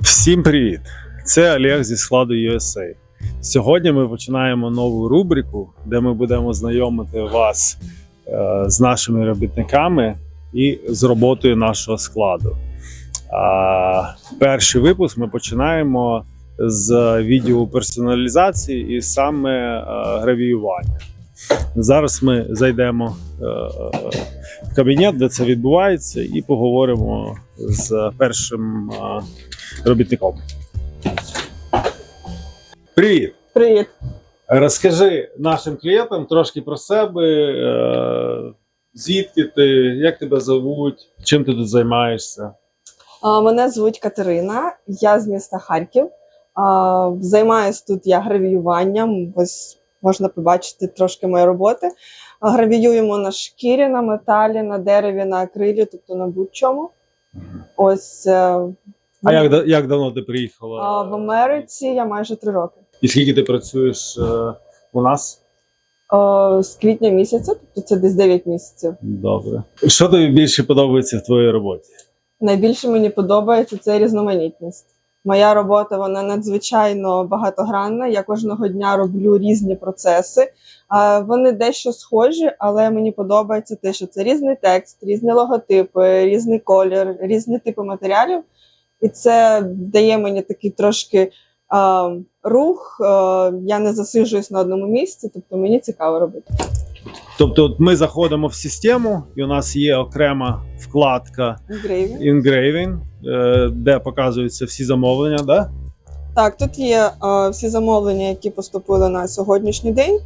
Всім привіт! Це Олег зі складу USA. Сьогодні ми починаємо нову рубрику, де ми будемо знайомити вас е, з нашими робітниками і з роботою нашого складу. Перший випуск ми починаємо з відділу персоналізації і саме е, гравіювання. Зараз ми зайдемо е, в кабінет, де це відбувається, і поговоримо з першим робітником. Привіт! Привіт. Розкажи нашим клієнтам трошки про себе, е, звідки ти, як тебе зовуть, чим ти тут займаєшся. Мене звуть Катерина, я з міста Харків. А, Займаюсь тут я гравіюванням. Ось можна побачити трошки моєї роботи. Гравіюємо на шкірі, на металі, на дереві, на акрилі, тобто на будь-чому. Ось е, А як, да- як давно ти приїхала? а, в Америці я майже три роки. І скільки ти працюєш е, у нас? О, З квітня місяця, тобто це десь 9 місяців. Добре. Що тобі більше подобається в твоїй роботі? Найбільше мені подобається це різноманітність. Моя робота вона надзвичайно багатогранна. Я кожного дня роблю різні процеси. А, Вони дещо схожі, але мені подобається те, що це різний текст, різні логотипи, різний колір, різні типи матеріалів. І це дає мені такий трошки а, рух. А, я не засиджуюсь на одному місці, тобто мені цікаво робити. Тобто, от ми заходимо в систему, і у нас є окрема вкладка Engraving. Е, де показуються всі замовлення, да? Так, тут є е, всі замовлення, які поступили на сьогоднішній день.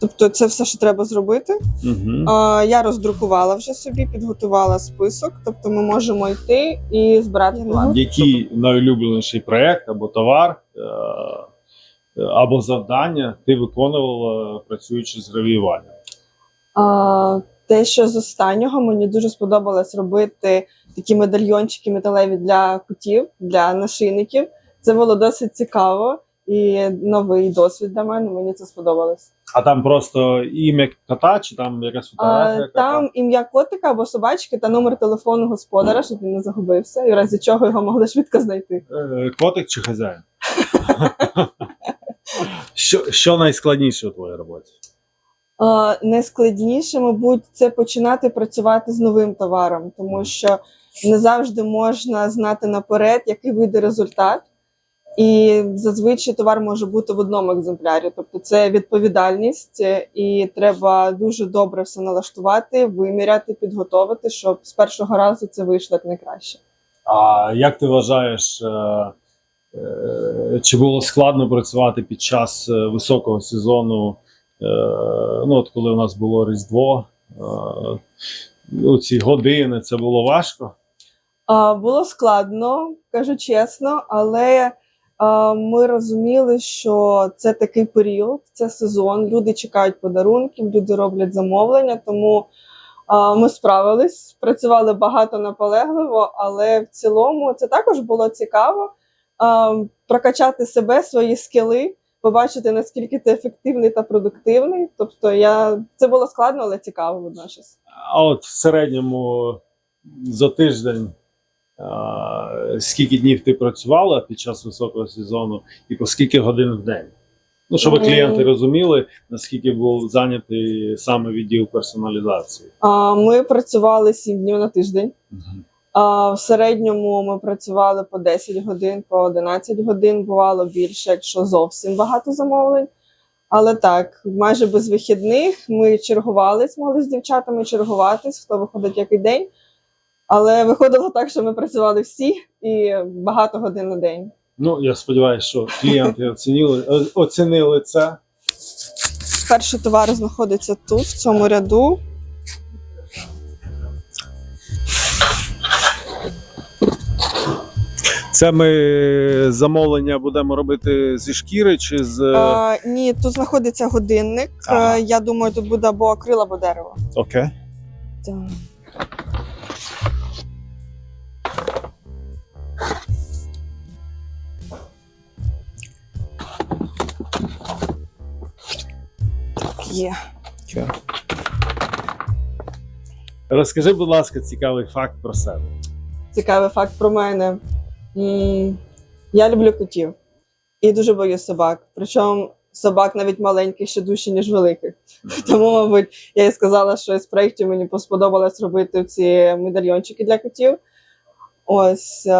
Тобто, це все, що треба зробити. Угу. Е, я роздрукувала вже собі, підготувала список. Тобто, ми можемо йти і збирати товар. Який найулюбленіший проект або товар, е, або завдання ти виконувала працюючи з гравіюванням? Е, те, що з останнього мені дуже сподобалось робити такі медальйончики металеві для кутів, для нашийників. Це було досить цікаво і новий досвід для мене. Мені це сподобалось. А там просто ім'я кота, чи там якась фотографія? А, там ім'я котика або собачки та номер телефону господара, щоб він не загубився, і в разі чого його могли швидко знайти. Е, Котик чи хазяїн? що, що найскладніше у твоїй роботі? А, найскладніше, мабуть, це починати працювати з новим товаром, тому що не завжди можна знати наперед, який вийде результат. І зазвичай товар може бути в одному екземплярі. Тобто це відповідальність, е, і треба дуже добре все налаштувати, виміряти, підготовити, щоб з першого разу це вийшло як найкраще. А як ти вважаєш, е, е, чи було складно працювати під час високого сезону? Ну, от коли у нас було Різдво, е, ну, ці години, це було важко? Було складно, кажу чесно, але ми розуміли, що це такий період, це сезон. Люди чекають подарунків, люди роблять замовлення, тому ми справились, працювали багато наполегливо, але в цілому це також було цікаво прокачати себе, свої скіли, побачити наскільки ти ефективний та продуктивний. Тобто, я це було складно, але цікаво водночас. А от в середньому за тиждень скільки днів ти працювала під час високого сезону і по скільки годин в день? Ну, щоб М. клієнти розуміли, наскільки був зайнятий саме відділ персоналізації. А, Ми працювали 7 днів на тиждень. А, в середньому ми працювали по 10 годин, по 11 годин, бувало більше, якщо зовсім багато замовлень. Але так, майже без вихідних ми чергувались, могли з дівчатами чергуватись, хто виходить який день. Але виходило так, що ми працювали всі і багато годин на день. Ну, я сподіваюся, що клієнти оцінили, оцінили це. Перший товар знаходиться тут, в цьому ряду. Це ми замовлення будемо робити зі шкіри чи з. А, ні, тут знаходиться годинник. Ага. Е, Я думаю, тут буде або акрил, або дерево. Окей. Так. Є. Розкажи, будь ласка, цікавий факт про себе. Цікавий факт про мене. М, Я люблю котів і дуже боюсь собак. Причому собак навіть маленьких ще дужче, ніж великих. Тому, мабуть, я і сказала, що із проєктів мені сподобалось робити ці медальйончики для котів. Ось е,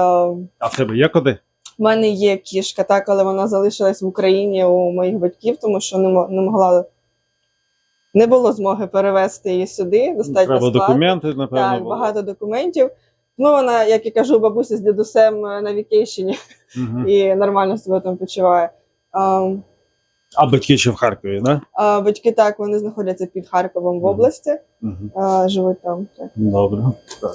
А в тебе є коди? в мене є кішка, так, але вона залишилась в Україні у моїх батьків, тому що не, мо- не могла. Не було змоги перевезти її сюди. Достатньо Треба складно. документи, напевно. Так, було. багато документів. Ну, вона, як я кажу, бабуся з дідусем е, на вікейшені Мгм. і нормально себе там почуває. А, А батьки ще в Харкові, да? а батьки так, вони знаходяться під Харковом в області, Мгм. а, живуть там. Так. Добре. Так.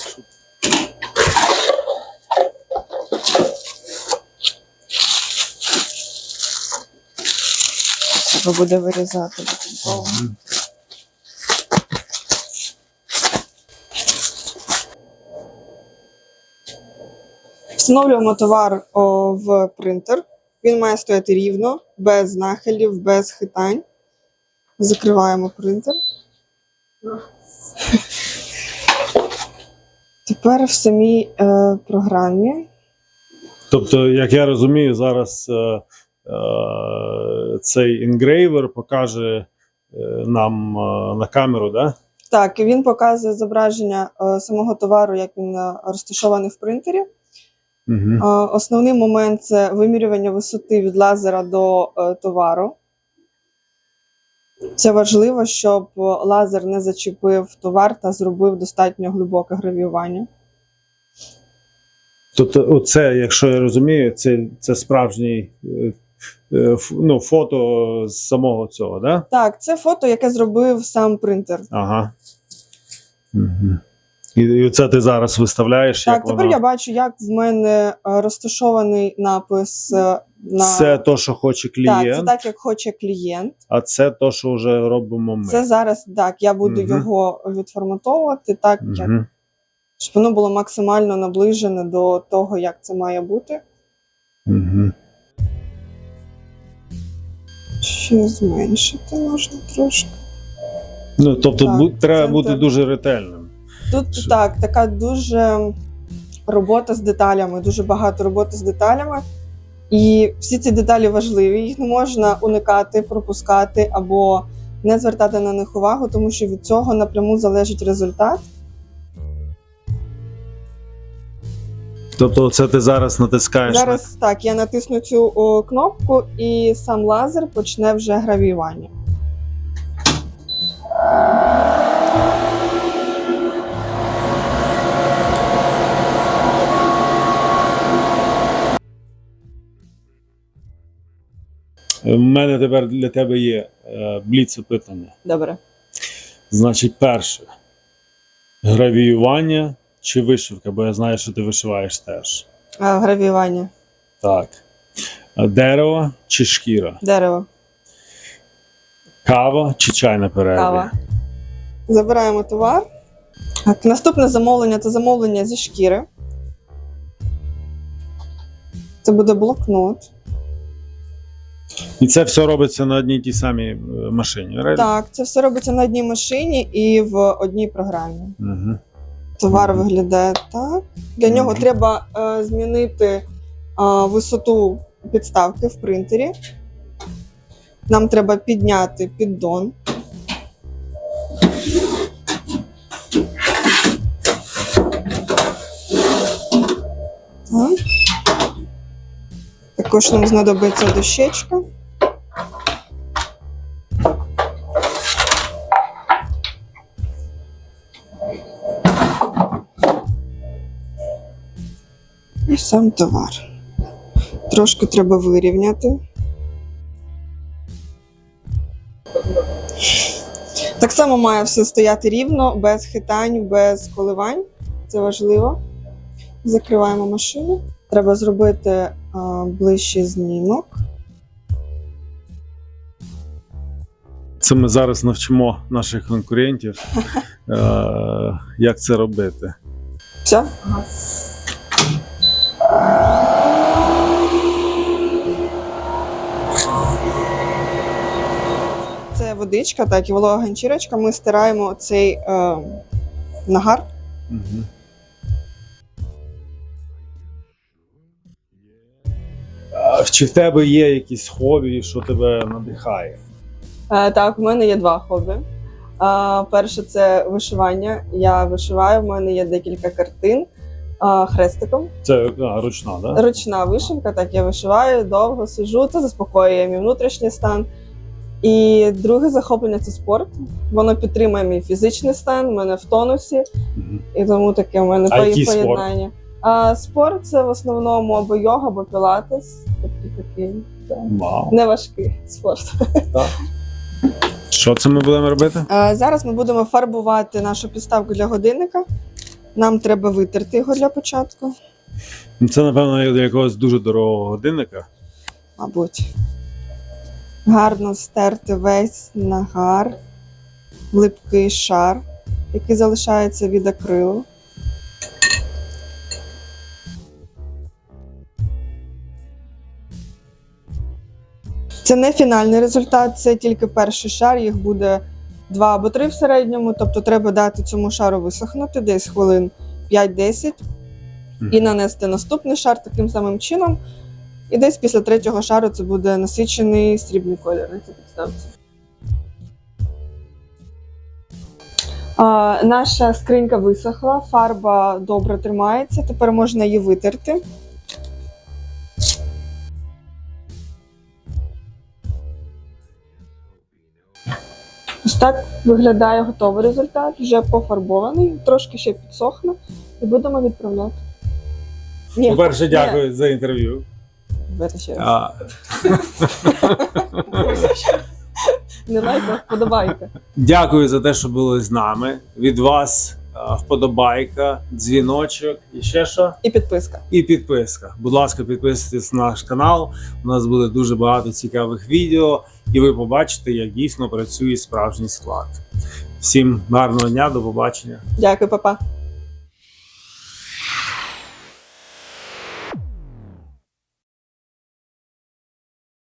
Треба буде вирізати. Встановлюємо товар о, в принтер. Він має стояти рівно, без нахилів, без хитань. Закриваємо принтер. Тепер в самій е, програмі. Тобто, як я розумію, зараз е, е, цей інгрейвер покаже е, нам е, на камеру, да? Так, і він показує зображення е, самого товару, як він е, розташований в принтері. Угу. Основний момент це вимірювання висоти від лазера до е, товару. Це важливо, щоб е, лазер не зачепив товар та зробив достатньо глибоке гравіювання. Тобто, оце, якщо я розумію, це, це справжній е, ну, фото з самого цього, да? Так, це фото, яке зробив сам принтер. Ага. Угу. І, і це ти зараз виставляєш, Так, як тепер воно. я бачу, як в мене е, розташований напис е, на Це то, що хоче так, це так, як хоче клієнт. а це то, що вже робимо ми. Це зараз так, я буду Мгм. його відформатовувати так, як Угу. щоб воно було максимально наближене до того, як це має бути. Угу. Ще зменшити можна трошки. Ну, тобто, Так, треба центр. бути дуже ретельним. Тут Що? так, така дуже робота з деталями, дуже багато роботи з деталями. І всі ці деталі важливі, їх не можна уникати, пропускати або не звертати на них увагу, тому що від цього напряму залежить результат. Тобто, це ти зараз натискаєш. Зараз так, я натисну цю о, кнопку, і сам лазер почне вже гравіювання. У мене тепер для тебе є е, бліц опитання. Добре. Значить, перше. Гравіювання чи вишивка, бо я знаю, що ти вишиваєш теж. А, гравіювання. Так. Дерево чи шкіра? Дерево. Кава чи чай на перерві? Кава. Забираємо товар. Так, наступне замовлення це замовлення зі шкіри. Це буде блокнот. І це все робиться на одній тій самій е, машині. Реально? Так, це все робиться на одній машині і в одній програмі. Угу. Товар виглядає так. Для нього треба е, змінити е, висоту підставки в принтері. Нам треба підняти піддон. Так. Також нам знадобиться дощечка. І сам товар. Трошки треба вирівняти. Так само має все стояти рівно, без хитань, без коливань. Це важливо. Закриваємо машину. Треба зробити а, ближчий знімок. Це ми зараз навчимо наших конкурентів, е, як це робити. Все? Це водичка, так, і волога ганчірочка. Ми стираємо цей е, нагар. Угу. А чи в тебе є якісь хобі, що тебе надихає? Е, Так, в мене є два хобі. Е, Перше це вишивання. Я вишиваю, в мене є декілька картин е, хрестиком. Це а, ручна, да? Ручна вишивка, так я вишиваю, довго сижу, це заспокоює мій внутрішній стан. І друге захоплення це спорт. Воно підтримує мій фізичний стан, в мене в тонусі, і тому таке в мене А який спорт? поєднання. А, спорт це в основному або йога, або пілатес. Тобто такий так, Вау. неважкий спорт. Що це ми будемо робити? Е, Зараз ми будемо фарбувати нашу підставку для годинника. Нам треба витерти його для початку, Це, напевно, для якогось дуже дорогого годинника. мабуть. Гарно стерти весь нагар, липкий шар, який залишається від акрилу. Це не фінальний результат, це тільки перший шар, їх буде два або три в середньому. Тобто треба дати цьому шару висохнути десь хвилин 5-10 і нанести наступний шар таким самим чином. І десь після третього шару це буде насичений срібний колір на цій підставці. А, наша скринька висохла, фарба добре тримається. Тепер можна її витерти. Ось так виглядає готовий результат, вже пофарбований, трошки ще підсохне, і будемо відправляти. Ні, По-перше, дякую за інтерв'ю. Давайте ще раз. А, Не лайка, вподобайка. Дякую за те, що були з нами. Від вас а, вподобайка, дзвіночок і ще що? І підписка. І підписка. Будь ласка, підписуйтесь на наш канал. У нас буде дуже багато цікавих відео, і ви побачите, як дійсно працює справжній склад. Всім гарного дня, до побачення. Дякую, папа.